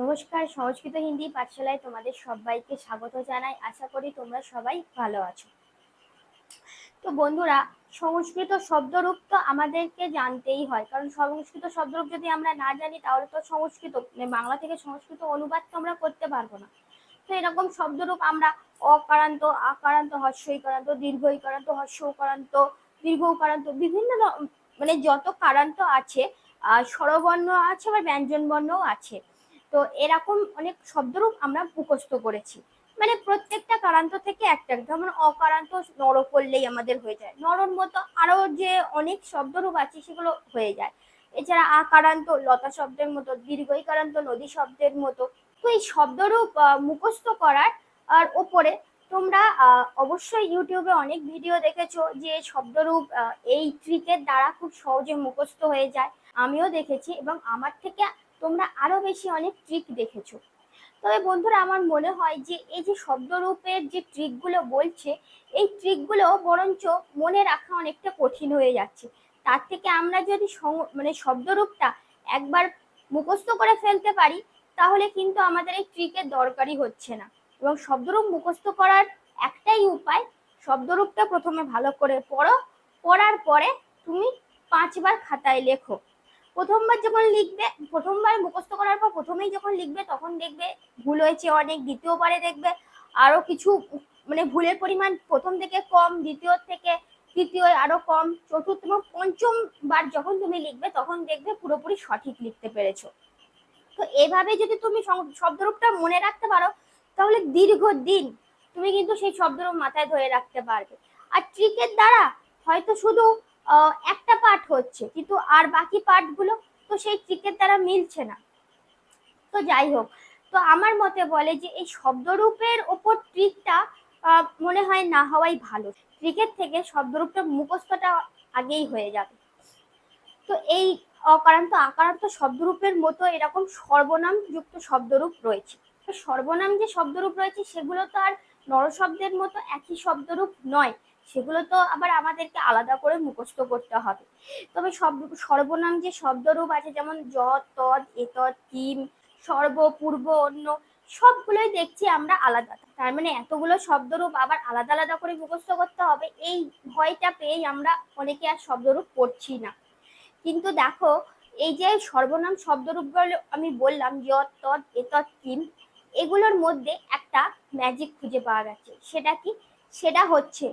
নমস্কার, সংস্কৃত হিন্দি পাঠশালায় তোমাদের সবাইকে স্বাগত জানাই। আশা করি তোমরা সবাই ভালো আছো। তো বন্ধুরা, সংস্কৃত শব্দরূপ তো আমাদেরকে জানতেই হয়। কারণ সংস্কৃত শব্দরূপ যদি আমরা না জানি, তাহলে তো সংস্কৃত মানে বাংলা থেকে সংস্কৃত অনুবাদ তো আমরা করতে পারব না। তো এরকম শব্দরূপ আমরা অকারান্ত, আকারান্ত হস্যইকারান্ত দীর্ঘইকারান্ত হস্যকারান্ত দীর্ঘকারান্ত বিভিন্ন মানে যত কারান্ত আছে স্বরবর্ণ আছে, আবার ব্যঞ্জন বর্ণও আছে। তো এরকম অনেক শব্দরূপ আমরা মুখস্থ করেছি। মানে প্রত্যেকটা কারান্ত থেকে একটা, যেমন অকারান্ত নর করলেই আমাদের হয়ে যায়। নরর মতো আরও যে অনেক শব্দরূপ আছে সেগুলো হয়ে যায়। এছাড়া আকারান্ত লতা শব্দের মতো, দীর্ঘইকারান্ত নদী শব্দের মতো। তো এই শব্দরূপ মুখস্থ করার, আর ওপরে তোমরা অবশ্যই ইউটিউবে অনেক ভিডিও দেখেছ যে শব্দরূপ এই ট্রিকের দ্বারা খুব সহজে মুখস্থ হয়ে যায়। আমিও দেখেছি এবং আমার থেকে তোমরা আরও বেশি অনেক ট্রিক দেখেছ। তবে বন্ধুরা, আমার মনে হয় যে এই যে শব্দরূপের যে ট্রিকগুলো বলছে, এই ট্রিকগুলো বরঞ্চ মনে রাখা অনেকটা কঠিন হয়ে যাচ্ছে। তার থেকে আমরা যদি মানে শব্দরূপটা একবার মুখস্থ করে ফেলতে পারি, তাহলে কিন্তু আমাদের এই ট্রিকের দরকারই হচ্ছে না। এবং শব্দরূপ মুখস্থ করার একটাই উপায়, শব্দরূপটা প্রথমে ভালো করে পড়ো, পড়ার পরে তুমি পাঁচবার খাতায় লেখো। প্রথমবার যখন লিখবে, প্রথমবার মুখস্থ করার পর প্রথমেই যখন লিখবে, তখন দেখবে ভুল হয়েছে অনেক, দ্বিতীয়বারে দেখবে আরও কিছু মানে ভুলের পরিমাণ প্রথম থেকে কম, দ্বিতীয় থেকে তৃতীয় আরও কম, চতুর্থ এবং পঞ্চম বার যখন তুমি লিখবে, তখন দেখবে পুরোপুরি সঠিক লিখতে পেরেছ। তো এভাবে যদি তুমি শব্দরূপটা মনে রাখতে পারো, তাহলে দীর্ঘদিন তুমি কিন্তু সেই শব্দরূপ মাথায় ধরে রাখতে পারবে। আর ট্রিকের দ্বারা হয়তো শুধু একটা পাঠ হচ্ছে, কিন্তু আর বাকি পাঠগুলো তো সেই ট্রিকের দ্বারা মিলছে না। তো যাই হোক, তো আমার মতে বলে যে এই শব্দরূপের ওপর ট্রিকটা মনে হয় না হওয়াই ভালো। ট্রিকের থেকে শব্দরূপটা মুখস্থটা আগেই হয়ে যাবে। তো এই অকারান্ত আকারান্ত শব্দরূপের মতো এরকম সর্বনাম যুক্ত শব্দরূপ রয়েছে। সর্বনাম যে শব্দরূপ রয়েছে, সেগুলো তো আর নরশব্দের মতো একই শব্দরূপ নয়। সেগুলো তো আবার আমাদেরকে আলাদা করে মুখস্থ করতে হবে। তবে সব সর্বনাম যে শব্দরূপ আছে, যেমন য তদ এতদ কিম সর্ব, পূর্ব, অন্য, সবগুলোই দেখছি আমরা আলাদা। তার মানে এতগুলো শব্দরূপ আবার আলাদা আলাদা করে মুখস্থ করতে হবে, এই ভয়টা পেয়েই আমরা অনেকে আর শব্দরূপ পড়ছি না। কিন্তু দেখো, এই যে সর্বনাম শব্দরূপগুলো আমি বললাম যত তদ এতদ কিম এগুলোর মধ্যে একটা ম্যাজিক খুঁজে পাওয়া গেছে। সেটা কি? সেটা হচ্ছে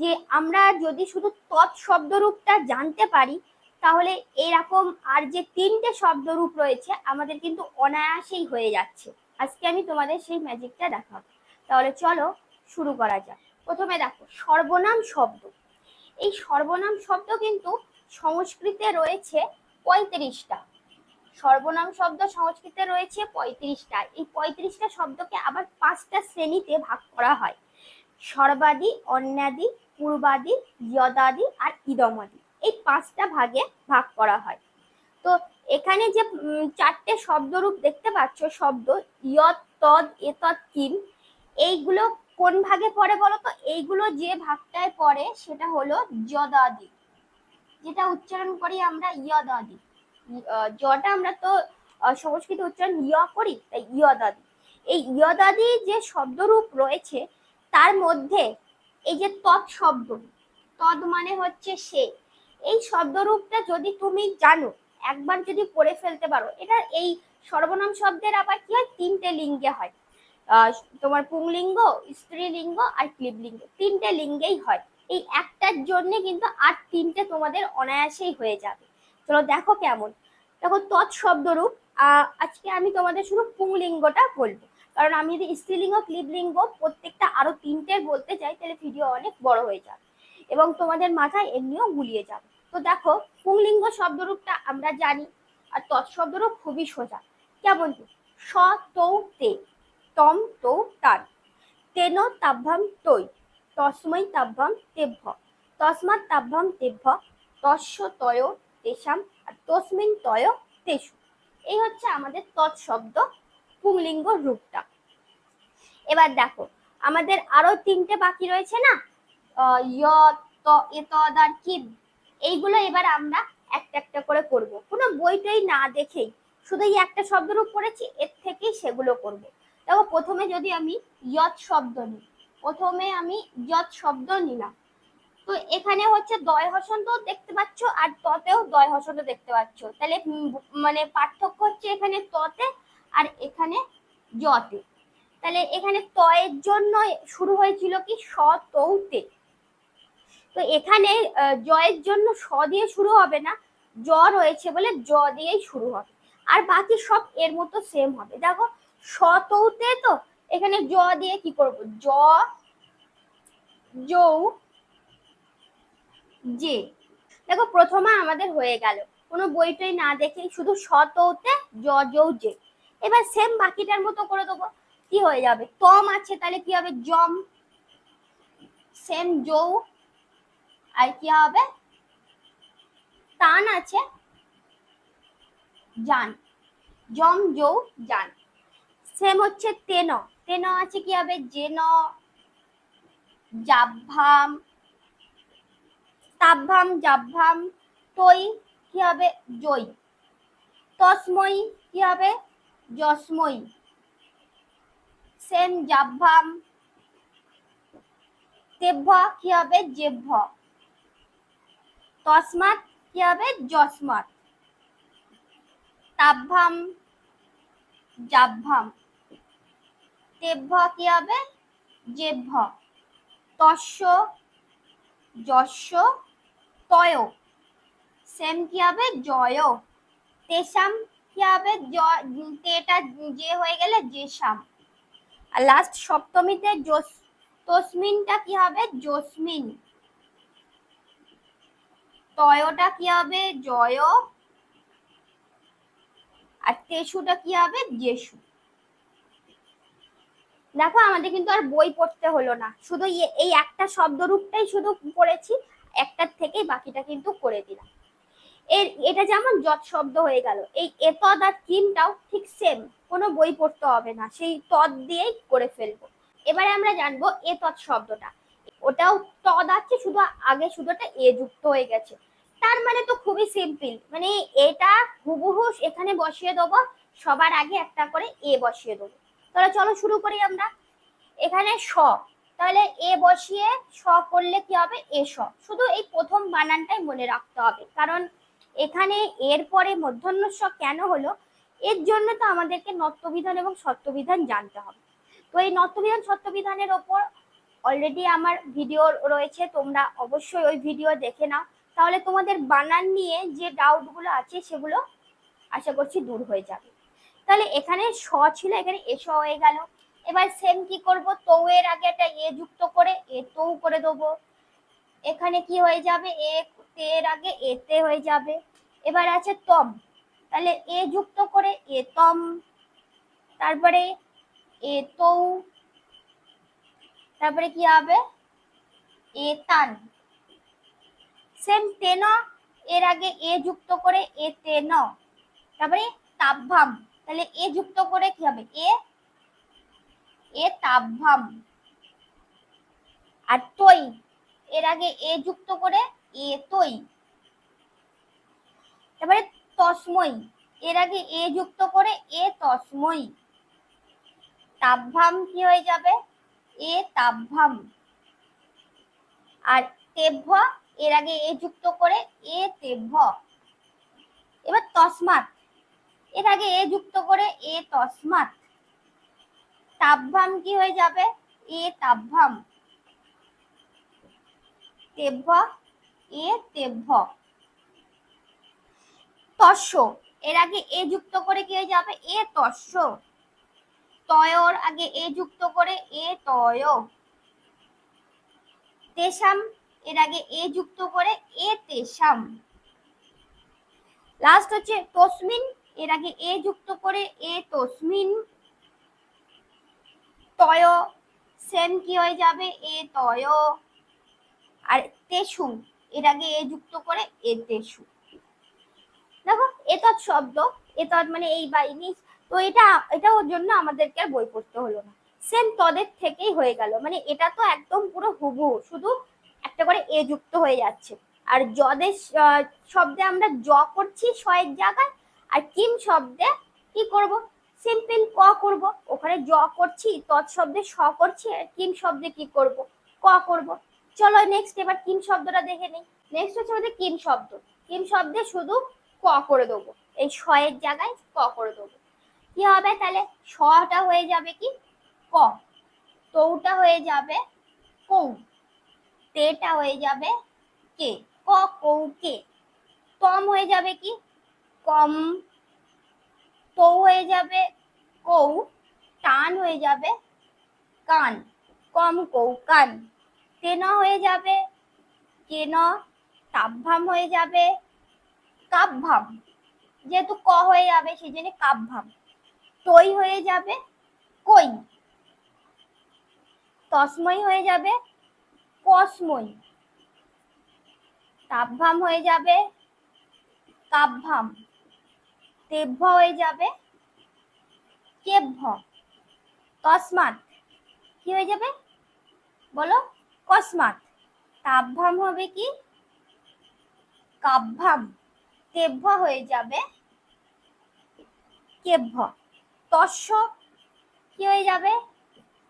যে আমরা যদি শুধু তৎ শব্দরূপটা জানতে পারি, তাহলে এরকম আর যে তিনটে শব্দরূপ রয়েছে, আমাদের কিন্তু অনায়াসেই হয়ে যাচ্ছে। আজকে আমি তোমাদের সেই ম্যাজিকটা দেখাবো। তাহলে চলো শুরু করা যাক। প্রথমে দেখো, সর্বনাম শব্দ। এই সর্বনাম শব্দ কিন্তু সংস্কৃতে রয়েছে পঁয়ত্রিশটা। সর্বনাম শব্দ সংস্কৃতে রয়েছে পঁয়ত্রিশটা। এই পঁয়ত্রিশটা শব্দকে আবার পাঁচটা শ্রেণীতে ভাগ করা হয়। সর্বাদি, অন্যাদি পূর্বাদি যদাদি আর ইদমাদি। এই পাঁচটা ভাগে ভাগ করা হয়। তো এখানে যে চারটে শব্দরূপ দেখতে পাচ্ছ, শব্দ ইয়ত তদ, এতদ, কিম, এইগুলো কোন ভাগে পড়ে বলো তো? এইগুলো যে ভাগটায় পড়ে সেটা হলো যদাদি। যেটা উচ্চারণ করি আমরা ইয়দাদি। জটা আমরা তো সংস্কৃত উচ্চারণ ইয় করি, তাই ইয়দাদি। এই ইয়দাদি যে শব্দরূপ রয়েছে, তার মধ্যে এই যে তৎ শব্দ, তৎ মানে হচ্ছে সে। এই শব্দরূপটা যদি তুমি জানো, একবার যদি পড়ে ফেলতে পারো, এটা এই সর্বনাম শব্দের আবার কি হয়? তিনটে লিঙ্গে হয়। তোমার পুংলিঙ্গ, স্ত্রীলিঙ্গ আর ক্লিবলিঙ্গ তিনটে লিঙ্গেই হয়। এই একটার জন্য কিন্তু আর তিনটে তোমাদের অনায়াসেই হয়ে যাবে। চলো দেখো কেমন। দেখো তৎ শব্দরূপ আজকে আমি তোমাদের শুধু পুংলিঙ্গটা বলব। কারণ আমি যদি স্ত্রীলিঙ্গ, ক্লিবলিঙ্গ প্রত্যেকটা আরও তিনটে বলতে চাই, তাহলে ভিডিও অনেক বড় হয়ে যাবে এবং তোমাদের মাথায় এমনিও গুলিয়ে যাবে। তো দেখো, পুংলিঙ্গ শব্দরূপটা আমরা জানি আর তৎশব্দরূপ খুবই সোজা। কেমন? কি স, তৌ, তে, তম, তৌ তান তেন, তাভ্যাম, তৈ। তস্মৈ, তাভ্যাম, তেভ্য। তস্মাৎ, তাভ্যাম, তেভ্য। তস্য, তয়, তেষাম। আর তস্মিন, তয়, তেষু। এই হচ্ছে আমাদের তৎশব্দ পুংলিঙ্গ রূপটা। এবার দেখো, আমাদের আরও তিনটে বাকি রয়েছে না? আর কিম এইগুলো এবার আমরা একটা একটা করে করব। কোনো বইটাই না দেখেই, শুধু এই একটা শব্দরূপ পড়েছি, এর থেকেই সেগুলো করব। দেখো, প্রথমে যদি আমি ইয়ত শব্দ নিই, প্রথমে আমি ইয়ত শব্দ নিলাম। তো এখানে হচ্ছে দয় হসন্ত দেখতে পাচ্ছ, আর ততেও দয় হসন্ত দেখতে পাচ্ছ। তাহলে মানে পার্থক্য হচ্ছে এখানে ততে আর এখানে জতে তাহলে এখানে তয়ের জন্য শুরু হয়েছিল কি? স তৌতে। তো এখানে জয়ের জন্য স দিয়ে শুরু হবে না জ রয়েছে বলে জ দিয়েই শুরু হবে। আর বাকি সব এর মতো সেম হবে। দেখো, স তৌতে তো এখানে জ দিয়ে কি করব? জ যৌ, যে। দেখো, প্রথমে আমাদের হয়ে গেল। কোনো বইটাই না দেখেই শুধু শততে জ যৌ, যে। এবার সেম বাকিটার মতো করে দেবো। কি হয়ে যাবে? তম আছে, তাহলে কি হবে? জম সেম যৌ আর কি হবে? টান আছে, জান, জম, জৌ, জান। সেম হচ্ছে তেন। তেন আছে কি হবে? জেন জাভ্ভাম তাভ্যাম, জাভ্যাম, তৈ, কি হবে? জয় তসময়, কি হবে? যসময় সেম জাভ্যাম। তেভ্য কি হবে? জেভ্য। তসমাৎ কি হবে? যস্মাৎ তাভ্যাম, জাভ্যাম। তেভ্য কি হবে? জেভ্য। তস্য, যস্য, তয়। সেম কি হবে? জয় তেসাম কি হবে? তেটা যে হয়ে গেলে জেসাম আর লাস্ট সপ্তমীতে তসমিনটা কি হবে? জসমিন। তয়টা কি হবে? জয়। আর তেসুটা কি হবে? জেসু। দেখো, আমাদের কিন্তু আর বই পড়তে হলো না। শুধু এই একটা শব্দরূপটাই শুধু পড়েছি, একটার থেকেই বাকিটা কিন্তু করে দিলাম। এর, এটা যেমন যত শব্দ হয়ে গেল, এই এতদ আর কিমটাও ঠিক সেম কোনো বই পড়তে হবে না, সেই তদ দিয়েই করে ফেলব। এবারে আমরা জানব এতদ শব্দটা। ওটাও তদ আছে, শুধু আগে শুধুটা এ যুক্ত হয়ে গেছে। তার মানে তো খুবই সিম্পল মানে এটা হুবহু এখানে বসিয়ে দেবো, সবার আগে একটা করে এ বসিয়ে দেবো। তাহলে চলো শুরু করি আমরা। এখানে স, তাহলে এ বসিয়ে স করলে কি হবে? এ শুধু এই প্রথম বানানটাই মনে রাখতে হবে, কারণ এখানে এর পরে মধ্যাহ্ন স কেন হলো? এর জন্য তো আমাদেরকে নত্যবিধান এবং সত্যবিধান জানতে হবে। তো এই নত্যবিধান সত্যবিধানের ওপর অলরেডি আমার ভিডিও রয়েছে, তোমরা অবশ্যই ওই ভিডিও দেখে নাও। তাহলে তোমাদের বানান নিয়ে যে ডাউটগুলো আছে সেগুলো আশা করছি দূর হয়ে যাবে। তাহলে এখানে স ছিল, এখানে এস হয়ে গেল। এবার সেম কি করব? তৌ এর আগে একটা এ যুক্ত করে, এ তৌ করে দেবো। এখানে কি হয়ে যাবে? এ, তে এর আগে এতে হয়ে যাবে। এবার আছে তম। তাহলে এ যুক্ত করে এ তম, তারপরে এ তৌ, তারপরে কি হবে? এ তান। সেম তেন, এর আগে এ যুক্ত করে এ তেন, তারপরে তাভ্যাম তাহলে এ যুক্ত করে কি হবে? এ এ তাভ্যাম আর তৈ, এর আগে এ যুক্ত করে এ তৈ। তারপরে তসময়। এর আগে এ যুক্ত করে এ তসময়। তাভ্যাম কি হয়ে যাবে? এ তাভ্যাম আর তেভ্য, এর আগে এ যুক্ত করে এ তেভ্য। এবার তসমাত এর আগে এ যুক্ত করে এ তসমাত তাভ্যাম কি হয়ে যাবে? এ তাভ্যাম তেভ্য, এ তেভ্য। তস্য এর আগে এ যুক্ত করে কি হয়ে যাবে? এ তস্য তয়র আগে এ যুক্ত করে এ তয়। তেসাম, এর আগে এ যুক্ত করে এ তেসাম। লাস্ট হচ্ছে তসমিন, এর আগে এ যুক্ত করে এ তসমিন। তয়, সেম কি হয়ে যাবে? এ তয়। আর তেসু এর আগে এ যুক্ত করে এ তেসু দেখো এতৎ শব্দ এতৎ মানে এই বা ইনিস তো এটা এটা ওর জন্য আমাদেরকে আর বই পড়তে হলো না। সেম তদের থেকেই হয়ে গেল। মানে এটা তো একদম পুরো হুবু শুধু একটা করে এ যুক্ত হয়ে যাচ্ছে। আর জদের শব্দে আমরা জ করছি শয়ের জায়গায়, আর কিম শব্দে কি করব? সিম্পল ক করব। ওখানে জ করছি, তৎ শব্দে স করছি, আর কিম শব্দে কি করব? ক করব। চলো নেক্সট এবার কিম শব্দটা দেখে নেই। নেক্সট হচ্ছে আমাদের কিম শব্দ। কিম শব্দে শুধু ক করে দেবো। এই এর জায়গায় ক করে দেবো। কি হবে তাহলে? সটা হয়ে যাবে কি? ক। তৌটা হয়ে যাবে কৌ। তেটা হয়ে যাবে কে? ক, কৌ, কে। তম হয়ে যাবে কি? কম। তৌ হয়ে যাবে কৌ। টান হয়ে যাবে কান। কম, কৌ, কান। তেন হয়ে যাবে কেন? তাপভাম হয়ে যাবে কাপভাম যেহেতু ক হয়ে যাবে সেই জন্য কাপভাম তৈ হয়ে যাবে, কই। তসময় হয়ে যাবে, কসময়। তাপভাম হয়ে যাবে কাপভাম তেভ্য হয়ে যাবে, কেভ্য। তসমাৎ। কি হয়ে যাবে? বলো, কসমাৎ। তাপভাম হবে কি? কাভ্যাম তেভ্য হয়ে যাবে। কেভ্য। তস্য কি হয়ে যাবে?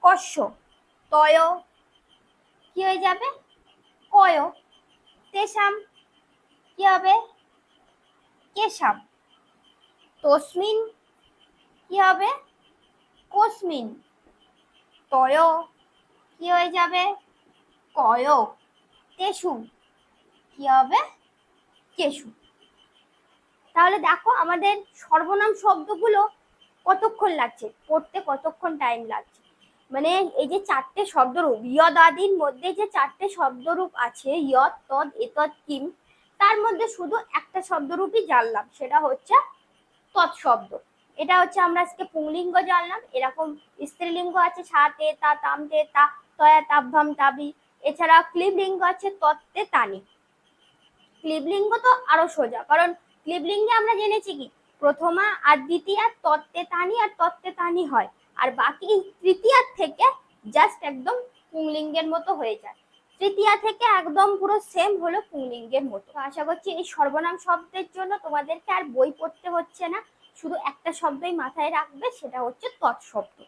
কস্য। তয় কি হয়ে যাবে? কয়। তেসাম কি হবে? কেশাম। তসমিন কি হবে? কসমিন। তয় কি হয়ে যাবে? কয়। তেসু কি হবে? কেশু। তাহলে দেখো আমাদের সর্বনাম শব্দগুলো কতক্ষণ লাগছে? পড়তে কতক্ষণ টাইম লাগছে? মানে এই যে চারটে শব্দরূপ, ইয়দ আদির মধ্যে যে চারটে শব্দরূপ আছে, ইয়দ, তদ, এতদ, কিম, তার মধ্যে শুধু একটা শব্দরূপই জানলাম, সেটা হচ্ছে তৎশব্দ এটা হচ্ছে আমরা আজকে পুংলিঙ্গ জানলাম, এরকম স্ত্রীলিঙ্গ আছে ছা তে, তা, তাম, তে তয়া তাভ্যাম তাবি এছাড়া ক্লিবলিঙ্গ আছে তত্তে তানি। ক্লিবলিঙ্গ তো আরও সোজা, কারণ ক্লিবলিঙ্গে আমরা জেনেছি কি? প্রথমা আর দ্বিতীয়া তত্তে তানি আর তত্তে তানি হয়। আর বাকি তৃতীয়ার থেকে জাস্ট একদম পুংলিঙ্গের মতো হয়ে যায়। তৃতীয়া থেকে একদম পুরো সেম হলো পুংলিঙ্গের মতো। আশা করছি এই সর্বনাম শব্দের জন্য তোমাদেরকে আর বই পড়তে হচ্ছে না। শুধু একটা শব্দই মাথায় রাখবে, সেটা হচ্ছে তৎশব্দ।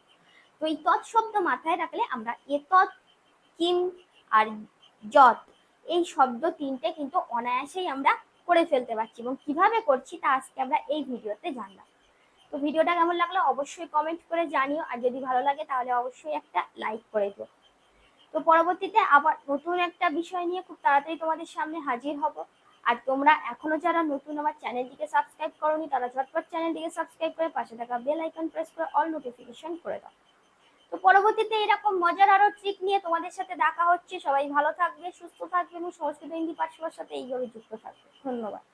তো এই তৎশব্দ মাথায় রাখলে আমরা এতৎ কিম আর যত এই শব্দ তিনটে কিন্তু অনায়াসেই আমরা করে ফেলতে পারছি এবং কীভাবে করছি তা আজকে আমরা এই ভিডিওতে জানলাম। তো ভিডিওটা কেমন লাগল অবশ্যই কমেন্ট করে জানিও, আর যদি ভালো লাগে তাহলে অবশ্যই একটা লাইক করে দিও। তো পরবর্তীতে আবার নতুন একটা বিষয় নিয়ে খুব তাড়াতাড়ি তোমাদের সামনে হাজির হব। আর তোমরা এখনও যারা নতুন আমার চ্যানেলটিকে সাবস্ক্রাইব করোনি, তারা ঝটপট চ্যানেলটিকে সাবস্ক্রাইব করে পাশে থাকা বেল আইকন প্রেস করে অল নোটিফিকেশন করে দাও। তো পরবর্তীতে এরকম মজার আরও ট্রিক নিয়ে তোমাদের সাথে দেখা হচ্ছে। সবাই ভালো থাকবে, সুস্থ থাকবে এবং সংস্কৃত হিন্দি পাঠশালার সাথে এইভাবে যুক্ত থাকবে। ধন্যবাদ।